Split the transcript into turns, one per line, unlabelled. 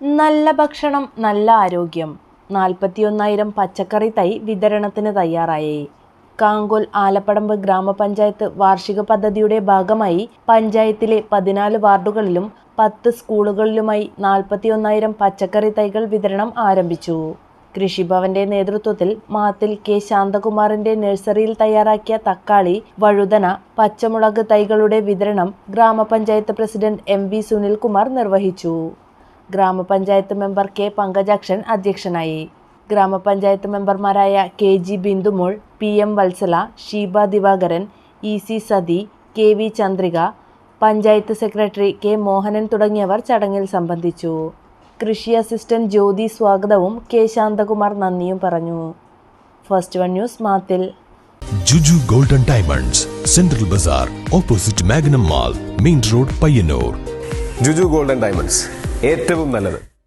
നല്ല ഭക്ഷണം നല്ല ആരോഗ്യം. നാൽപ്പത്തിയൊന്നായിരം പച്ചക്കറി തൈ വിതരണത്തിന് തയ്യാറായി. കാങ്കോൽ ആലപ്പടമ്പ് ഗ്രാമപഞ്ചായത്ത് വാർഷിക പദ്ധതിയുടെ ഭാഗമായി പഞ്ചായത്തിലെ പതിനാല് വാർഡുകളിലും പത്ത് സ്കൂളുകളിലുമായി നാൽപ്പത്തിയൊന്നായിരം പച്ചക്കറി തൈകൾ വിതരണം ആരംഭിച്ചു. കൃഷിഭവന്റെ നേതൃത്വത്തിൽ മാത്തിൽ കെ ശാന്തകുമാറിന്റെ നഴ്സറിയിൽ തയ്യാറാക്കിയ തക്കാളി വഴുതന പച്ചമുളക് തൈകളുടെ വിതരണം ഗ്രാമപഞ്ചായത്ത് പ്രസിഡന്റ് എം വി സുനിൽകുമാർ നിർവഹിച്ചു. ഗ്രാമപഞ്ചായത്ത് മെമ്പർ കെ പങ്കജാക്ഷൻ അധ്യക്ഷനായി. ഗ്രാമപഞ്ചായത്ത് മെമ്പർമാരായ K G Bindumol P M Vatsala Sheeba Divakaran E C Sathi K V Chandrika panchayat secretary K Mohanan തുടങ്ങിയവർ ചടങ്ങിൽ സംബന്ധിച്ചു. കൃഷി അസിസ്റ്റന്റ് ജ്യോതി സ്വാഗതവും കെ ശാന്തകുമാർ നന്ദിയും പറഞ്ഞു. First one news മാത്തിൽ.
Juju golden diamonds central bazaar opposite Magnum mall main road Payyanur.
Juju golden diamonds. ഏറ്റവും നല്ലത്.